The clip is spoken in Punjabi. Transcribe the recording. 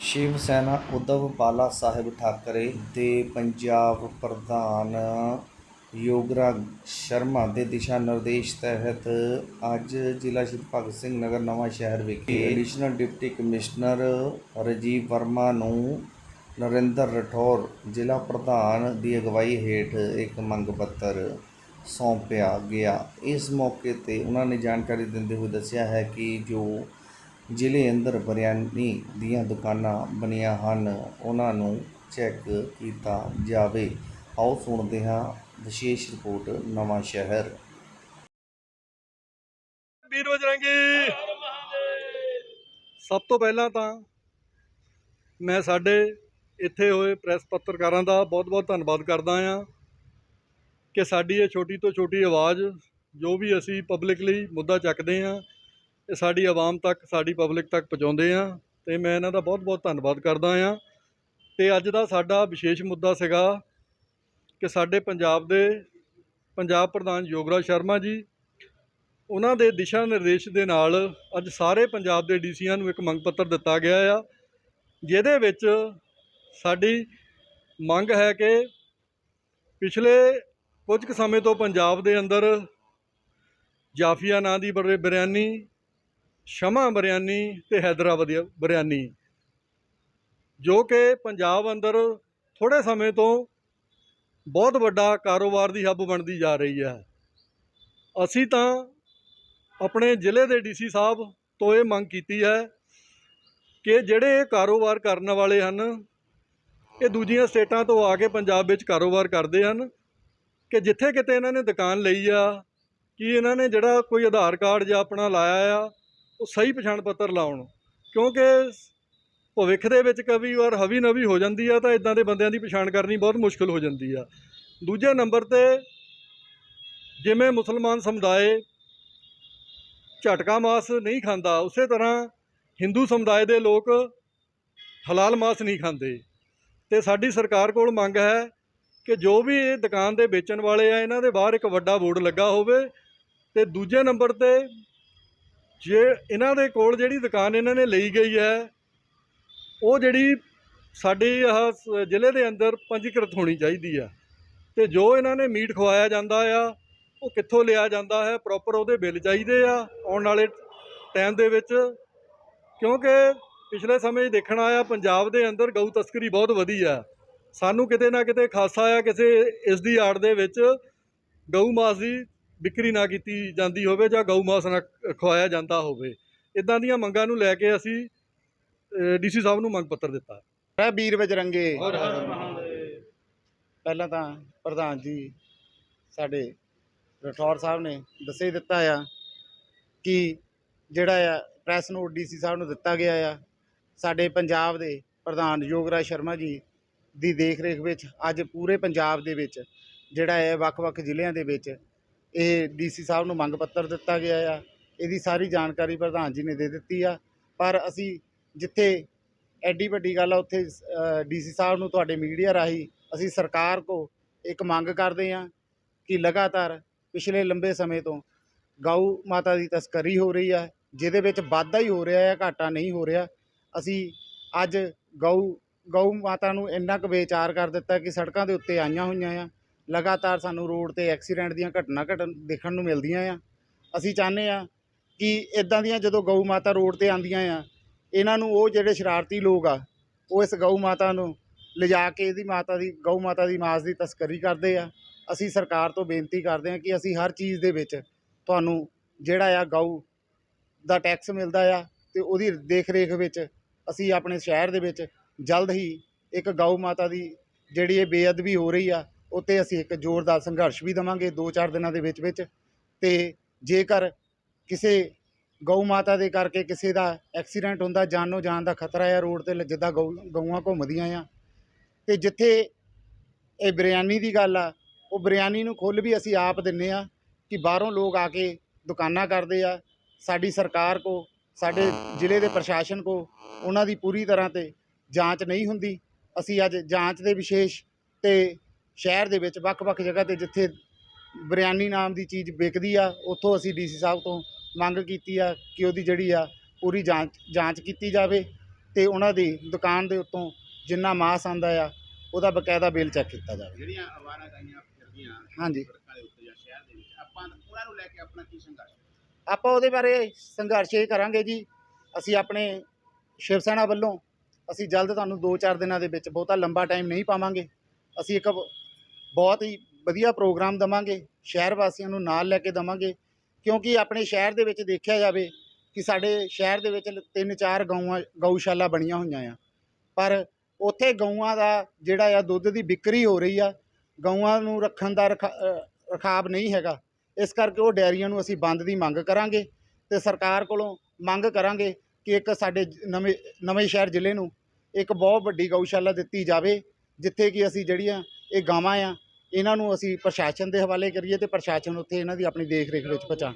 ਸ਼ਿਵ ਸੈਨਾ ਉद्धਵ ਬਾਲਾ ਸਾਹਿਬ ਠਾਕਰੇ ਤੇ ਪੰਜਾਬ ਪ੍ਰਧਾਨ ਯੋਗਰਾਜ ਸ਼ਰਮਾ ਦੇ ਦਿਸ਼ਾ ਨਿਰਦੇਸ਼ ਤਹਿਤ ਅੱਜ ਜ਼ਿਲ੍ਹਾ ਸ਼ਹੀਦ ਭਗਤ ਸਿੰਘ ਨਗਰ ਨਵਾਂ ਸ਼ਹਿਰ ਵਿਖੇ additional deputy commissioner Rajiv Verma ਨੂੰ ਨਰਿੰਦਰ ਰਠੌਰ, ਜ਼ਿਲ੍ਹਾ ਪ੍ਰਧਾਨ ਦੀ ਅਗਵਾਈ ਹੇਠ ਇੱਕ ਮੰਗ ਪੱਤਰ ਸੌਂਪਿਆ ਗਿਆ। ਇਸ ਮੌਕੇ ਤੇ ਉਹਨਾਂ ਨੇ ਜਾਣਕਾਰੀ ਦਿੰਦੇ ਹੋਏ ਦੱਸਿਆ ਹੈ ਕਿ ਜੋ ਜ਼ਿਲ੍ਹੇ ਅੰਦਰ ਬਿਰਿਆਨੀ ਦੀਆਂ ਦੁਕਾਨਾਂ ਬਣੀਆਂ ਹਨ। ਉਹਨਾਂ ਨੂੰ ਚੈੱਕ ਕੀਤਾ ਜਾਵੇ। ਆਓ ਸੁਣਦੇ ਹਾਂ ਵਿਸ਼ੇਸ਼ ਰਿਪੋਰਟ, ਨਵਾਂ ਸ਼ਹਿਰ। ਵੀਰ ਬਜਰੰਗੀ ਸਭ ਤੋਂ ਪਹਿਲਾਂ ਤਾਂ ਮੈਂ ਸਾਡੇ ਇੱਥੇ ਹੋਏ ਪ੍ਰੈਸ ਪੱਤਰਕਾਰਾਂ ਦਾ ਬਹੁਤ-ਬਹੁਤ ਧੰਨਵਾਦ ਕਰਦਾ ਹਾਂ ਕਿ ਸਾਡੀ ਇਹ ਛੋਟੀ ਤੋਂ ਛੋਟੀ ਆਵਾਜ਼, ਜੋ ਵੀ ਅਸੀਂ ਪਬਲਿਕ ਲਈ ਮੁੱਦਾ ਚੱਕਦੇ ਹਾਂ ਇਹ ਸਾਡੀ ਆਵਾਮ ਤੱਕ, ਸਾਡੀ ਪਬਲਿਕ ਤੱਕ ਪਹੁੰਚਾਉਂਦੇ ਹਾਂ ਤੇ ਮੈਂ ਇਹਨਾਂ ਦਾ ਬਹੁਤ-ਬਹੁਤ ਧੰਨਵਾਦ ਕਰਦਾ ਹਾਂ। ਤੇ ਅੱਜ ਦਾ ਸਾਡਾ ਵਿਸ਼ੇਸ਼ ਮੁੱਦਾ ਸੀਗਾ ਕਿ ਸਾਡੇ ਪੰਜਾਬ ਦੇ ਪੰਜਾਬ ਪ੍ਰਧਾਨ ਯੋਗਰਾਜ ਸ਼ਰਮਾ ਜੀ, ਉਹਨਾਂ ਦੇ ਦਿਸ਼ਾ ਨਿਰਦੇਸ਼ ਦੇ ਨਾਲ ਅੱਜ ਸਾਰੇ ਪੰਜਾਬ ਦੇ ਡੀਸੀਆਂ ਨੂੰ ਇੱਕ ਮੰਗ ਪੱਤਰ ਦਿੱਤਾ ਗਿਆ ਆ, ਜਿਹਦੇ ਵਿੱਚ ਸਾਡੀ ਮੰਗ ਹੈ ਕਿ ਪਿਛਲੇ ਕੁਝ ਕੁ ਸਮੇਂ ਤੋਂ ਪੰਜਾਬ ਦੇ ਅੰਦਰ ਜਾਫੀਆ ਨਾਂ ਦੀ ਬਰ- ਬਿਰਿਆਨੀ ਸ਼ਮਾ ਬਰਿਆਨੀ ਤੇ ਹੈਦਰਾਬਾਦ ਬਰਿਆਨੀ। ਜੋ ਕਿ ਪੰਜਾਬ ਅੰਦਰ ਥੋੜੇ ਸਮੇਂ ਤੋਂ ਬਹੁਤ ਵੱਡਾ ਕਾਰੋਬਾਰ ਦੀ ਹੱਬ ਬਣਦੀ ਜਾ ਰਹੀ ਹੈ। ਅਸੀਂ ਤਾਂ ਆਪਣੇ ਜ਼ਿਲ੍ਹੇ ਦੇ ਡੀਸੀ ਸਾਹਿਬ ਤੋਂ ਇਹ ਮੰਗ ਕੀਤੀ ਹੈ ਕਿ ਜਿਹੜੇ ਇਹ ਕਾਰੋਬਾਰ ਕਰਨ ਵਾਲੇ ਹਨ, ਇਹ ਦੂਜੀਆਂ ਸਟੇਟਾਂ ਤੋਂ ਆ ਕੇ ਪੰਜਾਬ ਵਿੱਚ ਕਾਰੋਬਾਰ ਕਰਦੇ ਹਨ ਕਿ ਜਿੱਥੇ ਕਿਤੇ ਇਹਨਾਂ ਨੇ ਦੁਕਾਨ ਲਈ ਆ, ਕਿ ਇਹਨਾਂ ਨੇ ਜਿਹੜਾ ਕੋਈ ਆਧਾਰ ਕਾਰਡ ਜਾਂ ਆਪਣਾ ਲਾਇਆ ਆ ਉਹ ਸਹੀ ਪਛਾਣ ਪੱਤਰ ਲਾਉਣ। ਕਿਉਂਕਿ ਭਵਿੱਖ ਦੇ ਵਿੱਚ ਕਵੀ ਵਾਰ ਹਵੀ ਨਵੀ ਹੋ ਜਾਂਦੀ ਆ, ਤਾਂ ਇਦਾਂ ਦੇ ਬੰਦਿਆਂ ਦੀ ਪਛਾਣ ਕਰਨੀ ਬਹੁਤ ਮੁਸ਼ਕਲ ਹੋ ਜਾਂਦੀ ਆ। ਦੂਜੇ ਨੰਬਰ ਤੇ ਜਿਵੇਂ ਮੁਸਲਮਾਨ ਸਮੁਦਾਇ ਝਟਕਾ ਮਾਸ ਨਹੀਂ ਖਾਂਦਾ, ਉਸੇ ਤਰ੍ਹਾਂ ਹਿੰਦੂ ਸਮੁਦਾਇ ਦੇ ਲੋਕ ਹਲਾਲ ਮਾਸ ਨਹੀਂ ਖਾਂਦੇ। ਤੇ ਸਾਡੀ ਸਰਕਾਰ ਕੋਲ ਮੰਗ ਹੈ ਕਿ ਜੋ ਵੀ ਇਹ ਦੁਕਾਨ ਦੇ ਵੇਚਣ ਵਾਲੇ ਆ, ਇਹਨਾਂ ਦੇ ਬਾਹਰ ਇੱਕ ਵੱਡਾ ਬੋਰਡ ਲੱਗਾ ਹੋਵੇ। ਤੇ ਦੂਜੇ ਨੰਬਰ ਤੇ ਜੇ ਇਹਨਾਂ ਦੇ ਕੋਲ ਜਿਹੜੀ ਦੁਕਾਨ ਇਹਨਾਂ ਨੇ ਲਈ ਗਈ ਹੈ, ਉਹ ਜਿਹੜੀ ਸਾਡੀ ਆਹ ਜ਼ਿਲ੍ਹੇ ਦੇ ਅੰਦਰ ਪੰਜੀਕ੍ਰਿਤ ਹੋਣੀ ਚਾਹੀਦੀ ਆ ਤੇ ਜੋ ਇਹਨਾਂ ਨੇ ਮੀਟ ਖਵਾਇਆ ਜਾਂਦਾ ਆ, ਉਹ ਕਿੱਥੋਂ ਲਿਆ ਜਾਂਦਾ ਹੈ, ਪ੍ਰੋਪਰ ਉਹਦੇ ਬਿੱਲ ਚਾਹੀਦੇ ਆ ਆਉਣ ਵਾਲੇ ਟਾਈਮ ਦੇ ਵਿੱਚ। ਕਿਉਂਕਿ ਪਿਛਲੇ ਸਮੇਂ 'ਚ ਦੇਖਣ ਆਇਆ, ਪੰਜਾਬ ਦੇ ਅੰਦਰ ਗਊ ਤਸਕਰੀ ਬਹੁਤ ਵਧੀ ਆ ਸਾਨੂੰ ਕਿਤੇ ਨਾ ਕਿਤੇ ਖਾਸਾ ਆ ਕਿਸੇ ਇਸ ਦੀ ਆੜ ਦੇ ਵਿੱਚ ਗਊ ਮਾਸ ਦੀ ਵਿਕਰੀ ਨਾ ਕੀਤੀ ਜਾਂਦੀ ਹੋਵੇ ਜਾਂ ਗਊ ਮਾਸ ਨਾ ਖਵਾਇਆ ਜਾਂਦਾ ਹੋਵੇ। ਇਦਾਂ ਦੀਆਂ ਮੰਗਾਂ ਨੂੰ ਲੈ ਕੇ ਅਸੀਂ ਡੀਸੀ ਸਾਹਿਬ ਨੂੰ ਮੰਗ ਪੱਤਰ ਦਿੱਤਾ। ਹੈ ਵੀਰ ਬਜਰੰਗੇ। ਪਹਿਲਾਂ ਤਾਂ ਪ੍ਰਧਾਨ ਜੀ ਸਾਡੇ ਰਠੌਰ ਸਾਹਿਬ ਨੇ ਦੱਸੇ ਹੀ ਦਿੱਤਾ ਆ ਕਿ ਜਿਹੜਾ ਆ ਪ੍ਰੈਸ ਨੋਟ ਡੀਸੀ ਸਾਹਿਬ ਨੂੰ ਦਿੱਤਾ ਗਿਆ ਆ ਸਾਡੇ ਪੰਜਾਬ ਦੇ ਪ੍ਰਧਾਨ ਯੋਗਰਾਜ ਸ਼ਰਮਾ ਜੀ ਦੀ ਦੇਖ ਰੇਖ ਵਿੱਚ ਅੱਜ ਪੂਰੇ ਪੰਜਾਬ ਦੇ ਵਿੱਚ ਜਿਹੜਾ ਹੈ ਵੱਖ-ਵੱਖ ਜ਼ਿਲ੍ਹਿਆਂ ਦੇ ਵਿੱਚ ਇਹ ਡੀਸੀ ਸਾਹਿਬ ਨੂੰ ਮੰਗ ਪੱਤਰ ਦਿੱਤਾ ਗਿਆ ਆ। ਇਹਦੀ ਸਾਰੀ ਜਾਣਕਾਰੀ ਪ੍ਰਧਾਨ ਜੀ ਨੇ ਦੇ ਦਿੱਤੀ ਆ। ਪਰ ਅਸੀਂ ਜਿੱਥੇ ਐਡੀ ਵੱਡੀ ਗੱਲ ਆ, ਉੱਥੇ ਡੀਸੀ ਸਾਹਿਬ ਨੂੰ ਤੁਹਾਡੇ ਮੀਡੀਆ ਰਾਹੀਂ ਅਸੀਂ ਸਰਕਾਰ ਕੋ ਇੱਕ ਮੰਗ ਕਰਦੇ ਹਾਂ ਕਿ ਲਗਾਤਾਰ ਪਿਛਲੇ ਲੰਬੇ ਸਮੇਂ ਤੋਂ ਗਊ ਮਾਤਾ ਦੀ ਤਸਕਰੀ ਹੋ ਰਹੀ ਆ, ਜਿਹਦੇ ਵਿੱਚ ਵਾਧਾ ਹੀ ਹੋ ਰਿਹਾ ਹੈ ਘਾਟਾ ਨਹੀਂ ਹੋ ਰਿਹਾ। ਅਸੀਂ ਅੱਜ ਗਊ ਗਊ ਮਾਤਾ ਨੂੰ ਇੰਨਾ ਕੁ ਵਿਚਾਰ ਕਰ ਦਿੱਤਾ ਕਿ ਸੜਕਾਂ ਦੇ ਉੱਤੇ ਆਈਆਂ ਹੋਈਆਂ ਆ। ਲਗਾਤਾਰ ਸਾਨੂੰ ਰੋਡ ਤੇ ਐਕਸੀਡੈਂਟ ਦੀਆਂ ਘਟਨਾ ਘਟਨ ਦੇਖਣ ਨੂੰ ਮਿਲਦੀਆਂ ਆ। ਅਸੀਂ ਚਾਹੁੰਦੇ ਆ ਕਿ ਇਦਾਂ ਦੀਆਂ ਜਦੋਂ ਗਊ ਮਾਤਾ ਰੋਡ ਤੇ ਆਉਂਦੀਆਂ ਆ, ਇਹਨਾਂ ਨੂੰ ਉਹ ਜਿਹੜੇ ਸ਼ਰਾਰਤੀ ਲੋਕ ਆ, ਉਹ ਇਸ ਗਊ ਮਾਤਾ ਨੂੰ ਲਿਜਾ ਕੇ ਇਹਦੀ ਮਾਤਾ ਦੀ, ਗਊ ਮਾਤਾ ਦੀ ਮਾਸ ਦੀ ਤਸਕਰੀ ਕਰਦੇ ਆ। ਅਸੀਂ ਸਰਕਾਰ ਤੋਂ ਬੇਨਤੀ ਕਰਦੇ ਹਾਂ ਕਿ ਅਸੀਂ ਹਰ ਚੀਜ਼ ਦੇ ਵਿੱਚ ਤੁਹਾਨੂੰ ਜਿਹੜਾ ਆ ਗਊ ਦਾ ਟੈਕਸ ਮਿਲਦਾ ਆ ਤੇ ਉਹਦੀ ਦੇਖ ਰੇਖ ਵਿੱਚ ਅਸੀਂ ਆਪਣੇ ਸ਼ਹਿਰ ਦੇ ਵਿੱਚ ਜਲਦ ਹੀ ਇੱਕ ਗਊ ਮਾਤਾ ਦੀ ਜਿਹੜੀ ਇਹ ਬੇਅਦਬੀ ਹੋ ਰਹੀ ਆ ਉੱਤੇ ਅਸੀਂ ਇੱਕ ਜ਼ੋਰਦਾਰ ਸੰਘਰਸ਼ ਵੀ ਦੇਵਾਂਗੇ 2-4 ਦਿਨਾਂ ਦੇ ਵਿੱਚ ਵਿੱਚ। ਤੇ ਜੇਕਰ ਕਿਸੇ ਗਊ ਮਾਤਾ ਦੇ ਕਰਕੇ ਕਿਸੇ ਦਾ ਐਕਸੀਡੈਂਟ ਹੁੰਦਾ, ਜਾਨੋਂ ਜਾਨ ਦਾ ਖਤਰਾ ਆ ਰੋਡ ਤੇ, ਜਿੱਦਾਂ ਗਊ, ਗਊਆਂ ਘੁੰਮਦੀਆਂ ਆ। ਤੇ ਜਿੱਥੇ ਇਹ ਬਿਰਿਆਨੀ ਦੀ ਗੱਲ ਆ, ਉਹ ਬਿਰਿਆਨੀ ਨੂੰ ਖੁੱਲ੍ਹ ਵੀ ਅਸੀਂ ਆਪ ਦਿੰਨੇ ਆ ਕਿ ਬਾਹਰੋਂ ਲੋਕ ਆ ਕੇ ਦੁਕਾਨਾਂ ਕਰਦੇ ਆ। ਸਾਡੀ ਸਰਕਾਰ ਕੋ, ਸਾਡੇ ਜ਼ਿਲ੍ਹੇ ਦੇ ਪ੍ਰਸ਼ਾਸਨ ਕੋ ਉਹਨਾਂ ਦੀ ਪੂਰੀ ਤਰ੍ਹਾਂ ਤੇ ਜਾਂਚ ਨਹੀਂ ਹੁੰਦੀ। ਅਸੀਂ ਅੱਜ ਜਾਂਚ ਦੇ ਵਿਸ਼ੇਸ਼ ਤੇ ਸ਼ਹਿਰ ਦੇ ਵਿੱਚ ਵੱਖ-ਵੱਖ ਜਗ੍ਹਾ ਤੇ ਜਿੱਥੇ ਬਿਰਿਆਨੀ ਨਾਮ ਦੀ ਚੀਜ਼ ਵਿਕਦੀ ਆ ਉੱਥੋਂ ਅਸੀਂ ਡੀਸੀ ਸਾਹਿਬ ਤੋਂ ਮੰਗ ਕੀਤੀ ਆ ਕਿ ਉਹਦੀ ਜਿਹੜੀ ਆ ਪੂਰੀ ਜਾਂਚ ਜਾਂਚ ਕੀਤੀ ਜਾਵੇ ਤੇ ਉਹਨਾਂ ਦੀ ਦੁਕਾਨ ਦੇ ਉੱਤੋਂ ਜਿੰਨਾ ਮਾਸ ਆਂਦਾ ਆ ਉਹਦਾ ਬਕਾਇਦਾ ਬਿੱਲ ਚੈੱਕ ਕੀਤਾ ਜਾਵੇ। ਜਿਹੜੀਆਂ ਆਵਾਰਾ ਗਾਈਆਂ ਫਿਰਦੀਆਂ ਹਾਂਜੀ। ਸੜਕਾਂ ਦੇ ਉੱਤੇ ਜਾਂ ਸ਼ਹਿਰ ਦੇ ਵਿੱਚ ਆਪਾਂ ਉਹਨਾਂ ਨੂੰ ਲੈ ਕੇ ਆਪਣਾ ਕੀ ਸੰਘਰਸ਼ ਆਪਾਂ ਉਹਦੇ ਬਾਰੇ ਸੰਘਰਸ਼ ਇਹ ਕਰਾਂਗੇ ਜੀ ਅਸੀਂ ਆਪਣੇ ਸ਼ਿਵ ਸੈਨਾ ਵੱਲੋਂ ਅਸੀਂ ਜਲਦ ਤੁਹਾਨੂੰ 2-4 ਦਿਨਾਂ ਦੇ ਵਿੱਚ ਬਹੁਤਾ ਲੰਬਾ ਟਾਈਮ ਨਹੀਂ ਪਾਵਾਂਗੇ। ਅਸੀਂ ਇੱਕ ਬਹੁਤ ਹੀ ਵਧੀਆ ਪ੍ਰੋਗਰਾਮ ਦਵਾਂਗੇ, ਸ਼ਹਿਰ ਵਾਸੀਆਂ ਨੂੰ ਨਾਲ ਲੈ ਕੇ ਦਵਾਂਗੇ, ਕਿਉਂਕਿ ਆਪਣੇ ਸ਼ਹਿਰ ਦੇ ਵਿੱਚ ਦੇਖਿਆ ਜਾਵੇ ਕਿ ਸਾਡੇ ਸ਼ਹਿਰ ਦੇ ਵਿੱਚ ਤਿੰਨ ਚਾਰ ਗਊਆਂ, ਗਊਸ਼ਾਲਾ ਬਣੀਆਂ ਹੋਈਆਂ ਆ। ਪਰ ਉੱਥੇ ਗਊਆਂ ਦਾ ਜਿਹੜਾ ਆ, ਦੁੱਧ ਦੀ ਵਿਕਰੀ ਹੋ ਰਹੀ ਆ, ਗਊਆਂ ਨੂੰ ਰੱਖਣ ਦਾ ਰਖਾ- ਰਖਾਵ ਨਹੀਂ ਹੈਗਾ। ਇਸ ਕਰਕੇ ਉਹ ਡੈਰੀਆਂ ਨੂੰ ਅਸੀਂ ਬੰਦ ਦੀ ਮੰਗ ਕਰਾਂਗੇ ਤੇ ਸਰਕਾਰ ਕੋਲੋਂ ਮੰਗ ਕਰਾਂਗੇ ਕਿ ਇੱਕ ਸਾਡੇ ਨਵੇਂ ਨਵੇਂ ਸ਼ਹਿਰ ਜ਼ਿਲ੍ਹੇ ਨੂੰ ਇੱਕ ਬਹੁਤ ਵੱਡੀ ਗਊਸ਼ਾਲਾ ਦਿੱਤੀ ਜਾਵੇ, ਜਿੱਥੇ ਕਿ ਅਸੀਂ ਜਿਹੜੀਆਂ ਇਹ ਗਾਵਾਂ ਆ। ਇਹਨਾਂ ਨੂੰ ਅਸੀਂ ਪ੍ਰਸ਼ਾਸਨ ਦੇ ਹਵਾਲੇ ਕਰੀਏ ਤੇ ਪ੍ਰਸ਼ਾਸਨ ਉੱਥੇ ਇਹਨਾਂ ਦੀ ਆਪਣੀ ਦੇਖ ਰੇਖ ਵਿੱਚ ਪਹੁੰਚਾ।